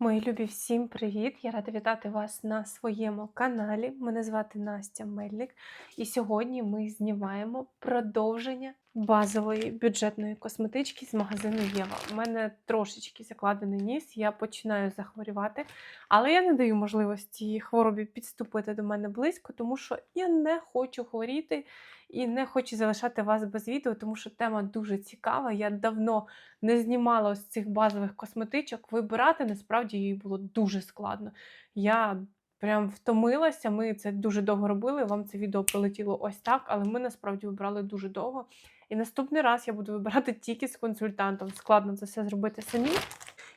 Мої любі, всім привіт! Я рада вітати вас на своєму каналі. Мене звати Настя Мельник, і сьогодні ми знімаємо продовження базової бюджетної косметички з магазину Єва. У мене трошечки закладений ніс, я починаю захворювати, але я не даю можливості хворобі підступити до мене близько, тому що я не хочу хворіти і не хочу залишати вас без відео, тому що тема дуже цікава. Я давно не знімала ось цих базових косметичок. Вибирати насправді їй було дуже складно. Я прям втомилася. Ми це дуже довго робили. Вам це відео прилетіло ось так, але ми насправді вибрали дуже довго. І наступний раз я буду вибирати тільки з консультантом. Складно це все зробити самі.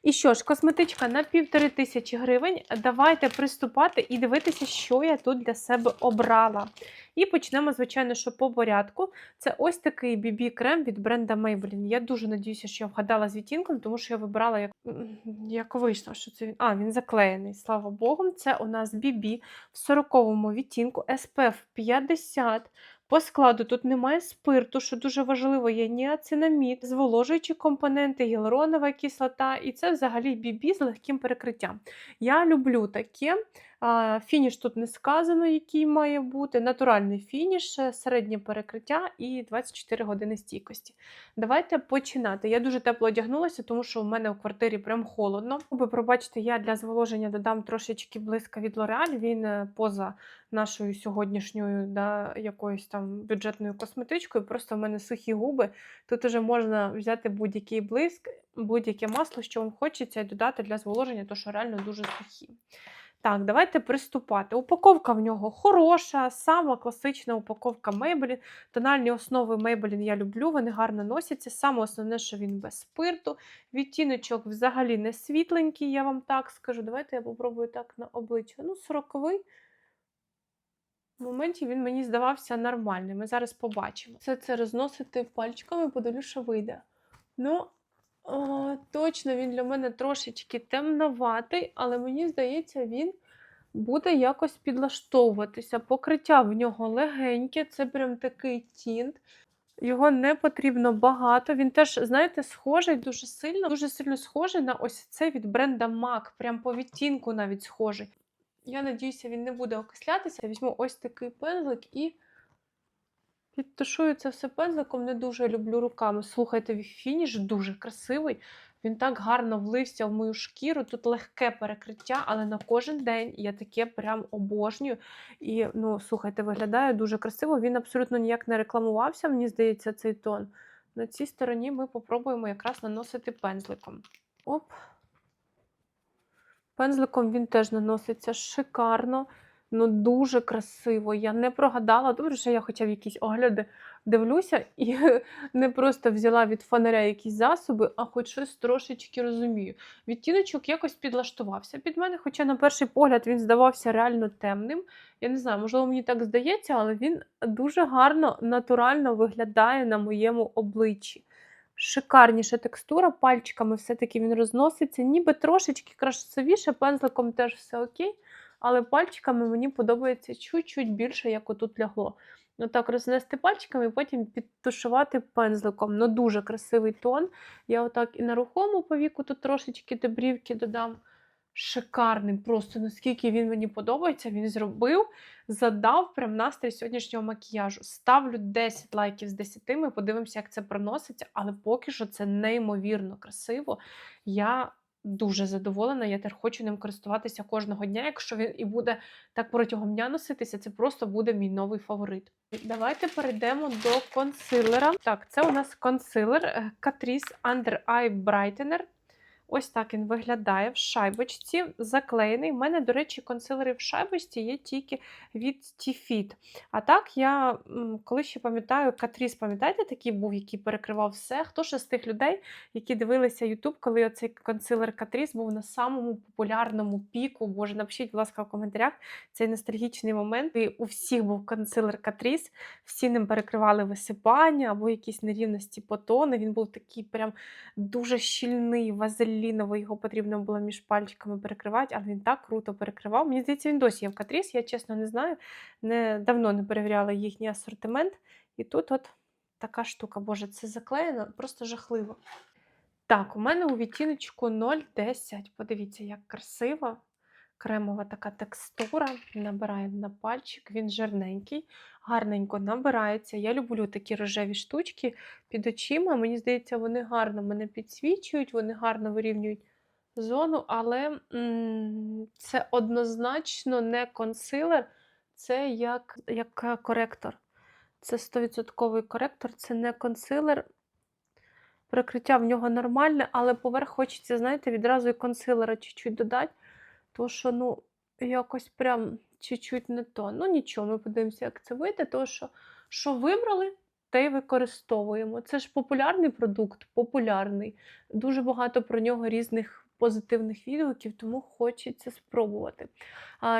І що ж, косметичка на півтори тисячі гривень. Давайте приступати і дивитися, що я тут для себе обрала. І почнемо, звичайно, що по порядку. Це ось такий BB-крем від бренда Maybelline. Я дуже надіюся, що я вгадала з відтінком, тому що я вибрала, як як вийшло, що це він. А, він заклеєний, слава Богу. Це у нас BB в 40-му відтінку SPF 50. По складу тут немає спирту, що дуже важливо, є ніацинамід, зволожуючі компоненти, гіалуронова кислота, і це взагалі бібі з легким перекриттям. Я люблю таке. Фініш тут не сказано, який має бути. Натуральний фініш, середнє перекриття і 24 години стійкості. Давайте починати. Я дуже тепло одягнулася, тому що в мене в квартирі прям холодно. Ви пробачите, я для зволоження додам трошечки близька від L'Oreal. Він е, поза нашою сьогоднішньою да, якоюсь там бюджетною косметичкою. Просто в мене сухі губи. Тут вже можна взяти будь-який блиск, будь-яке масло, що вам хочеться, і додати для зволоження, то що реально дуже сухі. Так, давайте приступати. Упаковка в нього хороша, сама класична упаковка Maybelline. Тональні основи Maybelline я люблю, вони гарно носяться. Саме основне, що він без спирту. Відтіночок взагалі не світленький, я вам так скажу. Давайте я попробую так на обличчя. Ну, 40-й. В моменті він мені здавався нормальним. Ми зараз побачимо. Все це розносити пальчиками, подивлюсь, що вийде. Ну, точно, він для мене трошечки темноватий, але мені здається, він буде якось підлаштовуватися. Покриття в нього легеньке, це прям такий тінт. Його не потрібно багато. Він теж, знаєте, схожий дуже сильно, дуже сильно схожий на ось це від бренда MAC, прям по відтінку навіть схожий. Я надіюся, він не буде окислятися. Візьму ось такий пензлик і підтушую це все пензликом. Не дуже люблю руками. Слухайте, фініш дуже красивий. Він так гарно влився в мою шкіру. Тут легке перекриття, але на кожен день я таке прям обожнюю. І, ну, слухайте, виглядає дуже красиво. Він абсолютно ніяк не рекламувався, мені здається, цей тон. На цій стороні ми попробуємо якраз наносити пензликом. Оп. Пензликом він теж наноситься шикарно, ну дуже красиво. Я не прогадала. Добре, що я хоча б якісь огляди дивлюся і не просто взяла від фонаря якісь засоби, а хоч щось трошечки розумію. Відтіночок якось підлаштувався під мене, хоча на перший погляд він здавався реально темним. Я не знаю, можливо, мені так здається, але він дуже гарно, натурально виглядає на моєму обличчі. Шикарніша текстура, пальчиками все-таки він розноситься, ніби трошечки красивіше, пензликом теж все окей, але пальчиками мені подобається чуть-чуть більше, як отут лягло. Ну так, рознести пальчиками і потім підтушувати пензликом. Ну, дуже красивий тон. Я отак і на рухому повіку тут трошечки добрівки додам. Шикарний, просто наскільки він мені подобається, він зробив, задав прям настрій сьогоднішнього макіяжу. Ставлю 10 лайків з 10, ми подивимося, як це проноситься, але поки що це неймовірно красиво. Я дуже задоволена, я тепер хочу ним користуватися кожного дня. Якщо він і буде так протягом дня носитися, це просто буде мій новий фаворит. Давайте перейдемо до консилера. Так, це у нас консилер е, Catrice Under Eye Brightener. Ось так він виглядає в шайбочці, заклеєний. У мене, до речі, консилери в шайбочці є тільки від T-Fit. А так, я коли ще пам'ятаю, Катріс, пам'ятаєте, такий був, який перекривав все. Хто ж з тих людей, які дивилися YouTube, коли оцей консилер Катріс був на самому популярному піку? Боже, напишіть, будь ласка, в коментарях цей ностальгічний момент. І у всіх був консилер Катріс, всі ним перекривали висипання або якісь нерівності по тону. Він був такий прям дуже щільний, вазелін ліново його потрібно було між пальчиками перекривати, але він так круто перекривав. Мені здається, він досі є в Катріс, я чесно не знаю. Не, Давно не перевіряла їхній асортимент. І тут от така штука, Боже, це заклеєно, просто жахливо. Так, у мене у відтіночку 0,10. Подивіться, як красиво. Кремова така текстура. Набираємо на пальчик, він жирненький, гарненько набирається. Я люблю такі рожеві штучки під очима. Мені здається, вони гарно мене підсвічують, вони гарно вирівнюють зону, але м, це однозначно не консилер, це як, як коректор. Це 100% коректор, це не консилер. Прикриття в нього нормальне, але поверх хочеться, знаєте, відразу і консилера чуть-чуть додати. То що, ну, якось прям чуть-чуть не то. Ну нічого, ми подивимося, як це вийде. То що, що вибрали, те й використовуємо. Це ж популярний продукт, популярний. Дуже багато про нього різних позитивних відгуків, тому хочеться спробувати.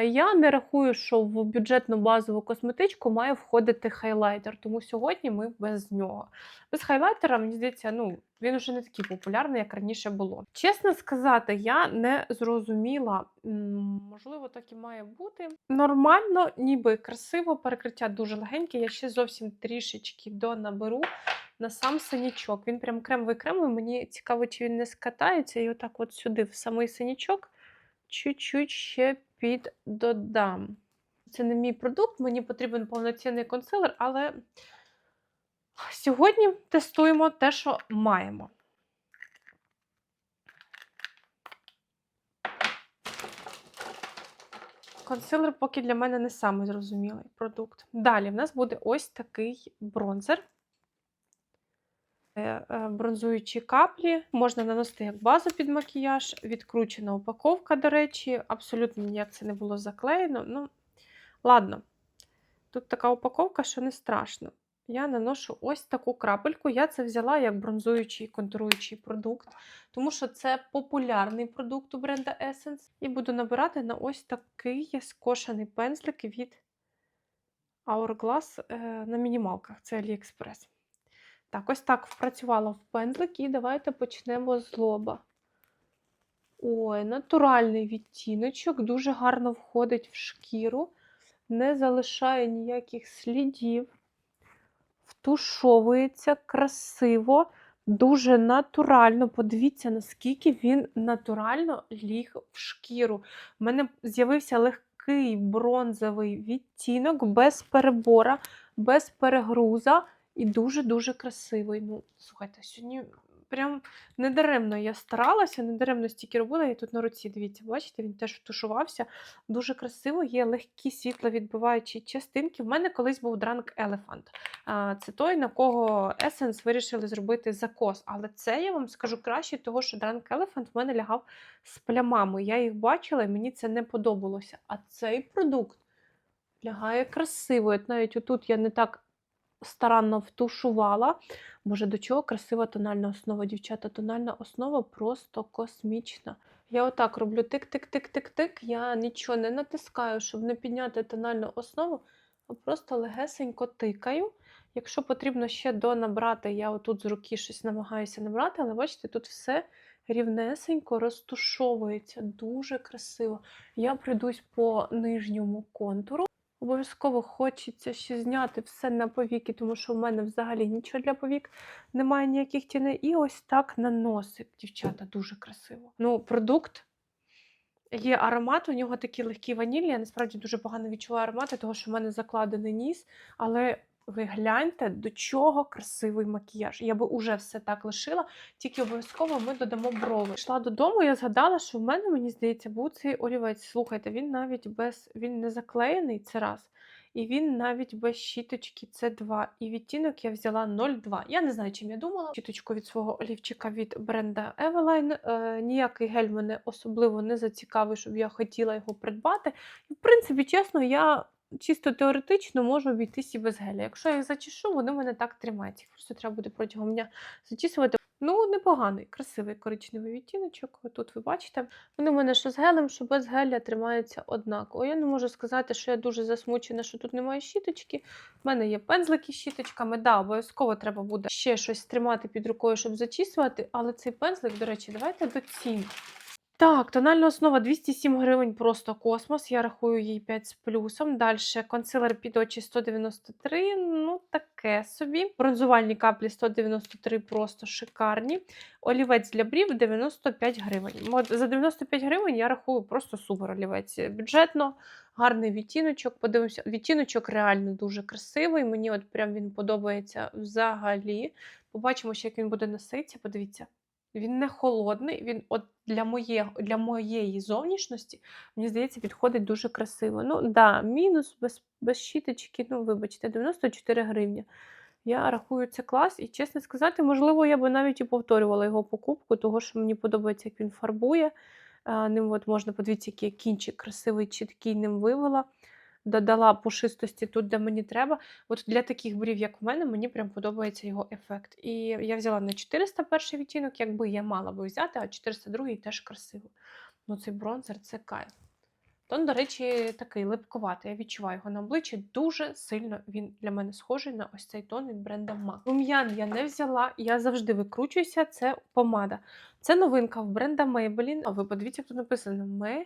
Я не рахую, що в бюджетну базову косметичку має входити хайлайтер, тому сьогодні ми без нього. Без хайлайтера, мені здається, ну, він вже не такий популярний, як раніше було. Чесно сказати, я не зрозуміла, можливо, так і має бути. Нормально, ніби красиво, перекриття дуже легеньке. Я ще зовсім трішечки донаберу на сам синячок. Він прям кремовий кремовий. Мені цікаво, чи він не скатається. І отак от сюди, в самий синячок, чуть-чуть ще піддодам. Це не мій продукт, мені потрібен повноцінний консилер, але сьогодні тестуємо те, що маємо. Консилер поки для мене не самий зрозумілий продукт. Далі в нас буде ось такий бронзер. Е, е, Бронзуючі каплі можна наносити як базу під макіяж, відкручена упаковка, до речі, абсолютно ніяк це не було заклеєно. Ну, ладно, тут така упаковка, що не страшно. Я наношу ось таку крапельку. Я це взяла як бронзуючий контуруючий продукт, тому що це популярний продукт у бренда Essence. І буду набирати на ось такий скошений пензлик від Hourglass е, на мінімалках. Це AliExpress. Так, ось так впрацювала в пензлик, і давайте почнемо з лоба. Ой, натуральний відтіночок, дуже гарно входить в шкіру, не залишає ніяких слідів, втушовується красиво, дуже натурально. Подивіться, наскільки він натурально ліг в шкіру. У мене з'явився легкий бронзовий відтінок без перебора, без перегруза. І дуже-дуже красивий. Ну, слухайте, сьогодні прям недаремно я старалася, недаремно стільки робила. І тут на руці, дивіться, бачите, він теж втушувався. Дуже красиво, є легкі світловідбиваючі частинки. В мене колись був Drunk Elephant. Це той, на кого Essence вирішили зробити закос. Але це я вам скажу краще, того що Drunk Elephant в мене лягав з плямами. Я їх бачила, і мені це не подобалося. А цей продукт лягає красиво. Навіть отут я не так старанно втушувала. Боже, до чого красива тональна основа, дівчата. Тональна основа просто космічна. Я отак роблю тик-тик-тик-тик-тик. Я нічого не натискаю, щоб не підняти тональну основу, а просто легесенько тикаю. Якщо потрібно ще донабрати, я отут з руки щось намагаюся набрати, але бачите, тут все рівнесенько розтушовується, дуже красиво. Я пройдусь по нижньому контуру. Обов'язково хочеться ще зняти все на повіки, тому що в мене взагалі нічого для повік немає ніяких тіней. І ось так на носик, дівчата, дуже красиво. Ну, продукт. Є аромат, у нього такі легкі ванілі. Я насправді дуже погано відчуваю аромати, тому що в мене закладений ніс. Але ви гляньте, до чого красивий макіяж. Я би уже все так лишила, тільки обов'язково ми додамо брови. Йшла додому, я згадала, що в мене, мені здається, був цей олівець. Слухайте, він навіть без він не заклеєний, це раз. І він навіть без щіточки це 2. І відтінок я взяла 0,2. Я не знаю, чим я думала. Щіточку від свого олівчика від бренда Eveline. Е, ніякий гель мене особливо не зацікавив, щоб я хотіла його придбати. І, в принципі, чесно, я чисто теоретично можу обійтись і без геля. Якщо я їх зачешу, вони в мене так тримаються. Просто треба буде протягом дня зачісувати. Ну, непоганий, красивий коричневий відтіночок. Тут ви бачите. Вони в мене що з гелем, що без геля тримаються однаково. Я не можу сказати, що я дуже засмучена, що тут немає щіточки. У мене є пензлики з щіточками. Да, обов'язково треба буде ще щось тримати під рукою, щоб зачісувати. Але цей пензлик, до речі, давайте до цін. Так, тональна основа 207 гривень, просто космос. Я рахую їй 5 з плюсом. Далі консилер під очі 193, ну таке собі. Бронзувальні каплі 193, просто шикарні. Олівець для брів 95 гривень. От за 95 гривень я рахую просто супер олівець. Бюджетно, гарний відтіночок. Подивимося, відтіночок реально дуже красивий. Мені от прям він подобається взагалі. Побачимо, ще, як він буде носитися. Подивіться. Він не холодний, він от для, моє, для моєї зовнішності, мені здається, підходить дуже красиво. Ну, да, мінус без, без щіточки, ну, вибачте, 94 гривні. Я рахую це клас, і чесно сказати, можливо, я би навіть і повторювала його покупку, того що мені подобається, як він фарбує. Ним от можна подивитися, який кінчик красивий, чіткий ним вивела. Додала пушистості тут, де мені треба. От для таких брів, як в мене, мені прям подобається його ефект. І я взяла не 401 відтінок, якби я мала би взяти, а 402 теж красиво. Ну, цей бронзер це кайф. Тон, до речі, такий липковатий. Я відчуваю його на обличчі. Дуже сильно він для мене схожий на ось цей тон від бренда MAC. Рум'ян я не взяла, я завжди викручуюся. Це помада. Це новинка в бренда Maybelline. А ви подивіться, тут написано Ме.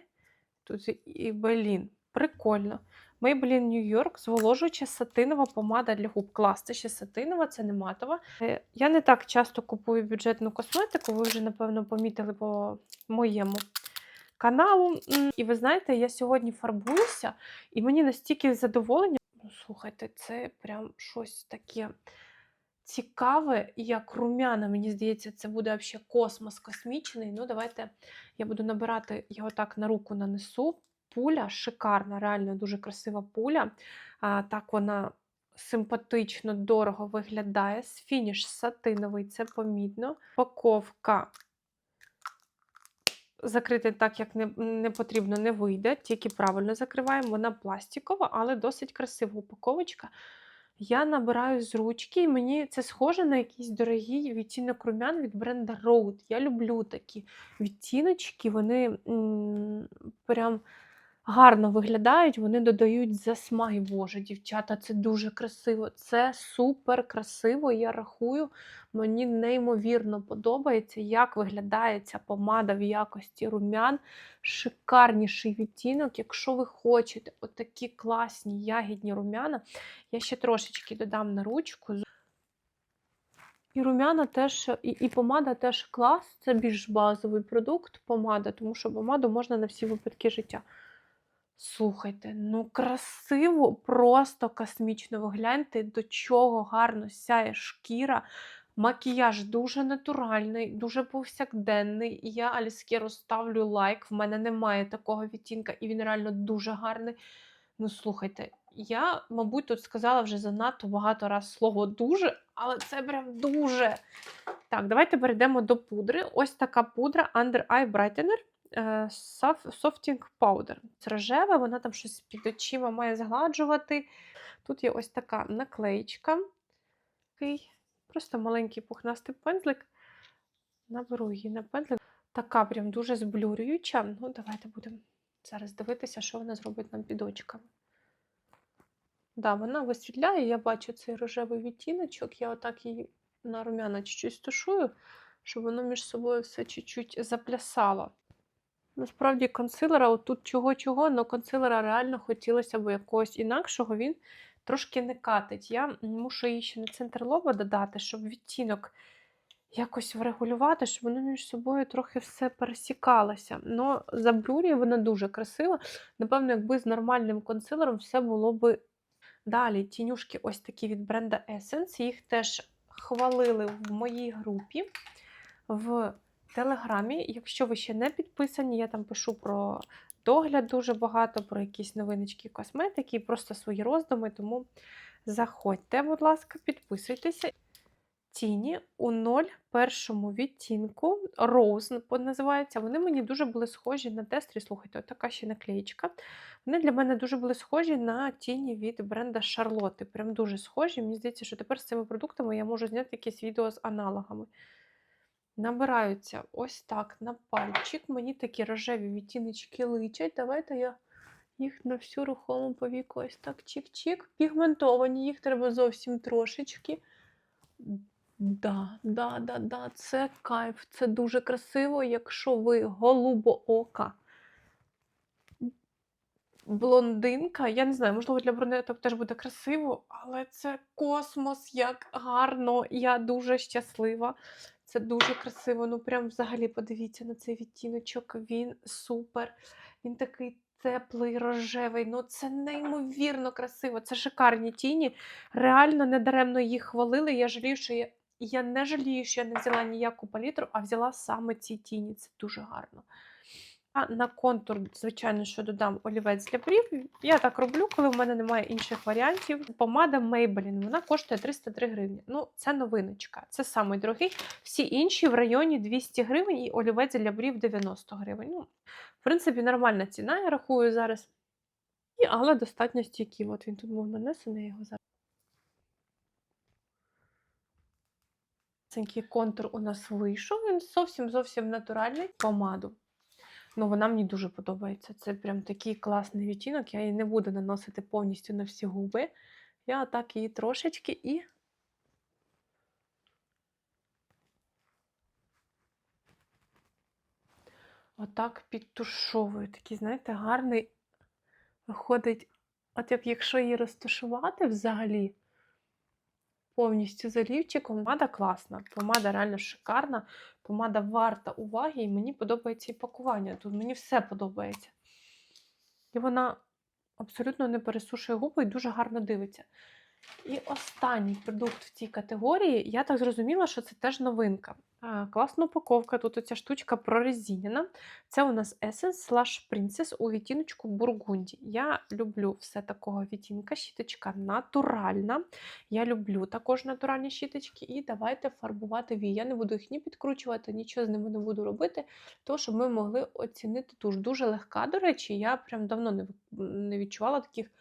Тут і Белін. Прикольно. New York зволожуюча сатинова помада для губ. Клас, це ще сатинова, це не матова. Е, Я не так часто купую бюджетну косметику, ви вже, напевно, помітили по моєму каналу. І ви знаєте, я сьогодні фарбуюся, і мені настільки задоволення. Ну, слухайте, це прям щось таке цікаве, як румяна. Мені здається, це буде взагалі космос космічний. Ну, давайте я буду набирати його так на руку нанесу. Пуля шикарна, реально дуже красива пуля. А, так вона симпатично, дорого виглядає. Фініш сатиновий, це помітно. Паковка закрити так, як не, не потрібно, не вийде, тільки правильно закриваємо. Вона пластикова, але досить красива упаковочка. Я набираю з ручки, і мені це схоже на якийсь дорогий відтінок румян від бренда Rode. Я люблю такі відтіночки, вони м, прям гарно виглядають, вони додають засмаги. Боже, дівчата, це дуже красиво. Це супер красиво. Я рахую, мені неймовірно подобається, як виглядає ця помада в якості румян. Шикарніший відтінок. Якщо ви хочете отакі класні ягідні румяна, я ще трошечки додам на ручку. І румяна теж, і, і помада теж клас. Це більш базовий продукт, помада, тому що помаду можна на всі випадки життя. Слухайте, ну красиво, просто космічно. Ви гляньте, до чого гарно сяє шкіра. Макіяж дуже натуральний, дуже повсякденний. Я Аліскеру ставлю лайк. В мене немає такого відтінка, і він реально дуже гарний. Ну, слухайте, я, мабуть, тут сказала вже занадто багато раз слово дуже, але це прям дуже. Так, давайте перейдемо до пудри. Ось така пудра Under Eye Brightener Softing Powder. Це рожева, вона там щось під очима має згладжувати. Тут є ось така наклеєчка. Такий просто маленький пухнастий пензлик. Наберу її на пензлик. Така прям дуже зблюрююча. Ну, давайте будемо зараз дивитися, що вона зробить нам під очками. Да, вона висвітляє, я бачу цей рожевий відтіночок, я отак її на рум'яна чуть-чуть стушую, щоб воно між собою все чуть-чуть заплясало. Насправді, консилера, отут чого-чого, але консилера реально хотілося б якогось інакшого, він трошки не катить. Я мушу її ще на центр лоба додати, щоб відтінок якось врегулювати, щоб воно між собою трохи все пересікалося. Ну, заблюрює вона дуже красиво. Напевно, якби з нормальним консилером все було би Далі тінюшки ось такі від бренда Essence. Їх теж хвалили в моїй групі в Телеграмі. Якщо ви ще не підписані, я там пишу про догляд дуже багато, про якісь новиночки косметики, просто свої роздуми. Тому заходьте, будь ласка, підписуйтеся. Тіні у 01 відтінку Rose називається. Вони мені дуже були схожі на тестрі. Слухайте, така ще наклеєчка. Вони для мене дуже були схожі на тіні від бренда Шарлотти. Прям дуже схожі. Мені здається, що тепер з цими продуктами я можу зняти якесь відео з аналогами. Набираються ось так на пальчик. Мені такі рожеві відтіночки личать. Давайте я їх на всю рухому повіку ось так чик-чик. Пігментовані, їх треба зовсім трошечки. Да, да, да, да, це кайф, це дуже красиво, якщо ви голубоока блондинка. Я не знаю, можливо, для брюнеток теж буде красиво, але це космос, як гарно. Я дуже щаслива. Це дуже красиво. Ну, прям взагалі подивіться на цей відтіночок. Він супер. Він такий теплий, рожевий. Ну, це неймовірно красиво. Це шикарні тіні. Реально недаремно їх хвалили. Я жалію, що я. Я не жалію, що я не взяла ніяку палітру, а взяла саме ці тіні. Це дуже гарно. А на контур, звичайно, що додам олівець для брів. Я так роблю, коли в мене немає інших варіантів. Помада Maybelline, вона коштує 303 гривні. Ну, це новиночка, це самий дорогий. Всі інші в районі 200 гривень і олівець для брів 90 гривень. Ну, в принципі, нормальна ціна, я рахую зараз. І, але достатньо стійкий. От він тут був нанесений, я його зараз. Контур у нас вийшов. Він зовсім зовсім натуральний помаду. Ну, вона мені дуже подобається. Це прям такий класний відтінок. Я її не буду наносити повністю на всі губи. Я так її трошечки і. Отак підтушовую. Такий, знаєте, гарний виходить. От як якщо її розташувати взагалі повністю з олівчиком, помада класна, помада реально шикарна, помада варта уваги, і мені подобається і пакування. Тут мені все подобається. І вона абсолютно не пересушує губи і дуже гарно дивиться. І останній продукт в цій категорії, я так зрозуміла, що це теж новинка. А, Класна упаковка. Тут оця штучка прорезинена. Це у нас Essence Slash Princess у відтіночку Бургунді. Я люблю все такого відтінка. Щіточка натуральна. Я люблю також натуральні щіточки. І давайте фарбувати вії. Я не буду їх ні підкручувати, нічого з ними не буду робити, тому щоб ми могли оцінити туш. Дуже легка, до речі, я прям давно не відчувала таких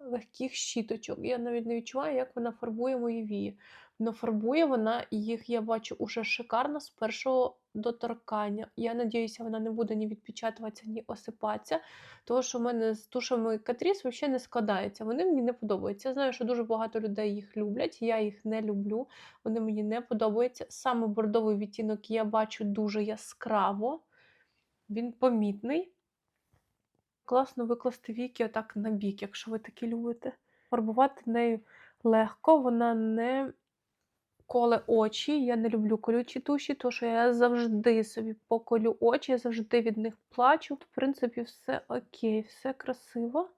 легких щіточок. Я навіть не відчуваю, як вона фарбує мої вії. Но фарбує вона їх, я бачу, уже шикарно з першого доторкання. Я надіюся, вона не буде ні відпечатуватися, ні осипатися. Тому що в мене з тушами Катріс взагалі не складається. Вони мені не подобаються. Я знаю, що дуже багато людей їх люблять. Я їх не люблю. Вони мені не подобаються. Саме бордовий відтінок я бачу дуже яскраво. Він помітний класно викласти віки отак на бік, якщо ви такі любите. Фарбувати нею легко, вона не коле очі. Я не люблю колючі туші, тому що я завжди собі поколю очі, я завжди від них плачу. В принципі, все окей, все красиво.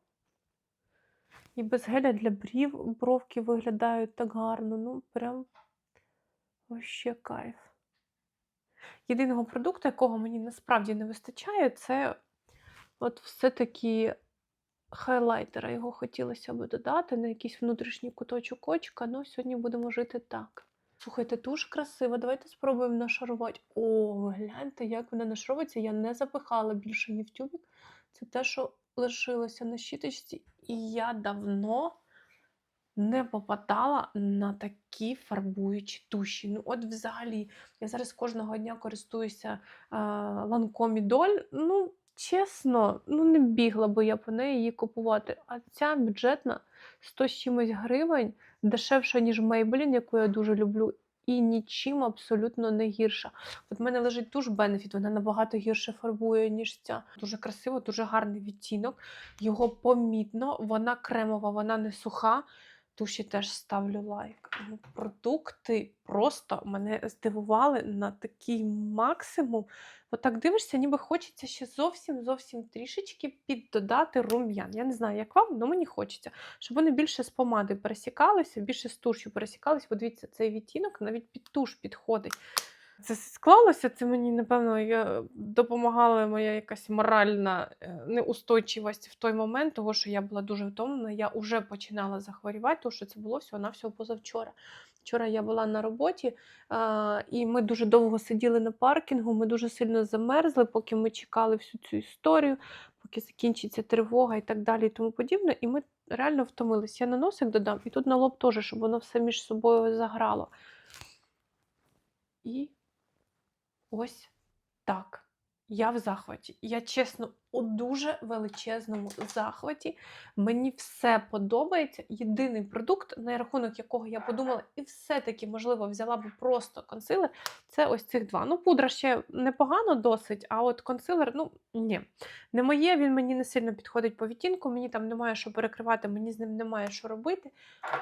І без геля для брів бровки виглядають так гарно. Ну, прям вообще кайф. Єдиного продукту, якого мені насправді не вистачає, це От все-таки хайлайтера його хотілося б додати на якийсь внутрішній куточок очка, ну сьогодні будемо жити так. Слухайте, дуже красиво, давайте спробуємо нашарувати. О, гляньте, як вона нашаровується. Я не запихала більше її в тюбик. Це те, що лишилося на щіточці. І я давно не попадала на такі фарбуючі туші. Ну, от взагалі, я зараз кожного дня користуюся ланком Ідоль. Ну, Чесно, ну не бігла би я по неї її купувати. А ця бюджетна 100 з чимось гривень, дешевша, ніж Maybelline, яку я дуже люблю, і нічим абсолютно не гірша. От в мене лежить туш Benefit, вона набагато гірше фарбує, ніж ця. Дуже красиво, дуже гарний відтінок. Його помітно, вона кремова, вона не суха. Туші теж ставлю лайк. Продукти просто мене здивували на такий максимум. Отак дивишся, ніби хочеться ще зовсім зовсім трішечки піддодати рум'ян. Я не знаю, як вам, але мені хочеться, щоб вони більше з помади пересікалися, більше з тушю пересікалися. Подивіться, цей відтінок навіть під туш підходить. Це склалося, це мені, напевно, я, допомагала моя якась моральна е, неустойчивість в той момент, тому що я була дуже втомлена, я вже починала захворювати, тому що це було всього-навсього позавчора. Вчора я була на роботі, а, і ми дуже довго сиділи на паркінгу, ми дуже сильно замерзли, поки ми чекали всю цю історію, поки закінчиться тривога і так далі, і тому подібне. І ми реально втомилися. Я на носик додам, і тут на лоб теж, щоб воно все між собою заграло. І ось так. Я в захваті. Я чесно у дуже величезному захваті. Мені все подобається. Єдиний продукт, на рахунок якого я подумала, і все-таки, можливо, взяла б просто консилер, це ось цих два. Ну, пудра ще непогано досить, а от консилер, ну ні, не моє, він мені не сильно підходить по відтінку, мені там немає що перекривати, мені з ним немає що робити.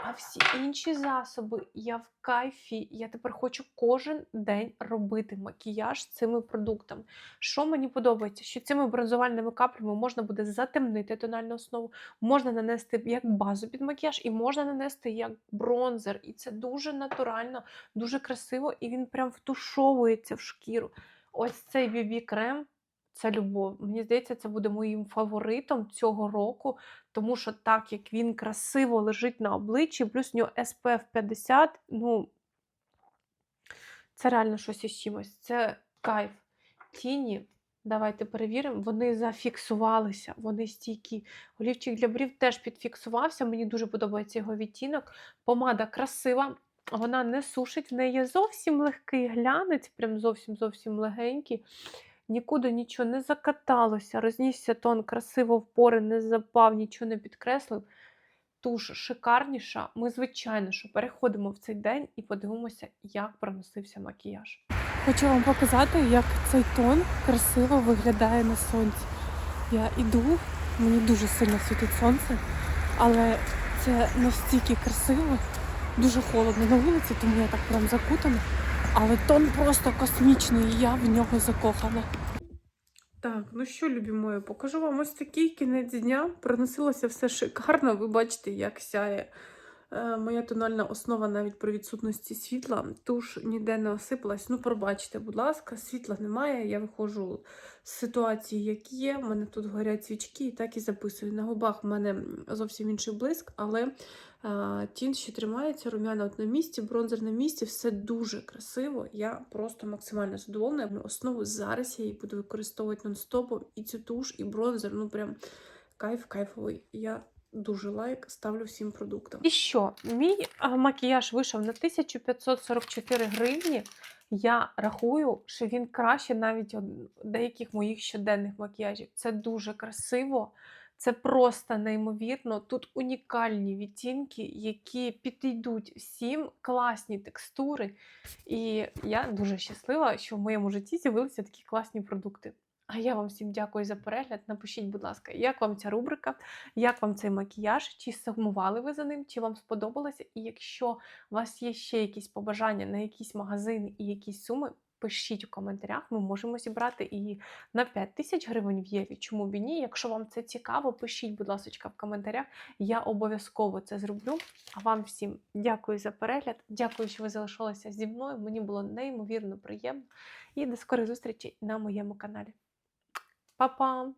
А всі інші засоби, я в кайфі. Я тепер хочу кожен день робити макіяж цими продуктами. Що мені подобається, що цими бронзувальними каплями можна буде затемнити тональну основу, можна нанести як базу під макіяж, і можна нанести як бронзер. І це дуже натурально, дуже красиво, і він прям втушовується в шкіру. Ось цей BB крем. Це любов. Мені здається, це буде моїм фаворитом цього року, тому що так як він красиво лежить на обличчі, плюс у нього SPF 50, ну це реально щось із чимось. Це кайф. Тіні, давайте перевіримо, вони зафіксувалися, вони стійкі. Олівчик для брів теж підфіксувався. Мені дуже подобається його відтінок. Помада красива, вона не сушить, в неї є зовсім легкий глянець, прям зовсім-зовсім легенький. Нікуди нічого не закаталося, рознісся тон красиво в пори, не запав, нічого не підкреслив. Туш шикарніша. Ми, звичайно, що переходимо в цей день і подивимося, як проносився макіяж. Хочу вам показати, як цей тон красиво виглядає на сонці. Я іду, мені дуже сильно світить сонце, але це настільки красиво, дуже холодно на вулиці, тому я так прям закутана. Але тон просто космічний, і я в нього закохана. Так, ну що, любі мої, покажу вам ось такий кінець дня. Проносилося все шикарно. Ви бачите, як сяє моя тональна основа навіть при відсутності світла. Туш ніде не осипалась. Ну, пробачте, будь ласка, світла немає. Я виходжу з ситуації, як є. У мене тут горять свічки, і так і записую. На губах в мене зовсім інший блиск, але а, тінь ще тримається, рум'яна от на місці, бронзер на місці, все дуже красиво. Я просто максимально задоволена. Основу зараз я її буду використовувати нон-стопом. І цю туш, і бронзер, ну прям кайф кайфовий. Я дуже лайк, ставлю всім продуктам. І що? Мій макіяж вийшов на 1544 гривні. Я рахую, що він краще навіть деяких моїх щоденних макіяжів. Це дуже красиво. Це просто неймовірно. Тут унікальні відтінки, які підійдуть всім, класні текстури. І я дуже щаслива, що в моєму житті з'явилися такі класні продукти. А я вам всім дякую за перегляд. Напишіть, будь ласка, як вам ця рубрика, як вам цей макіяж, чи сумували ви за ним, чи вам сподобалося. І якщо у вас є ще якісь побажання на якісь магазини і якісь суми, пишіть у коментарях, ми можемо зібрати і на 5 тисяч гривень в Єві. Чому б і ні? Якщо вам це цікаво, пишіть, будь ласка, в коментарях. Я обов'язково це зроблю. А вам всім дякую за перегляд. Дякую, що ви залишилися зі мною. Мені було неймовірно приємно. І до скорих зустрічей на моєму каналі. Па-па!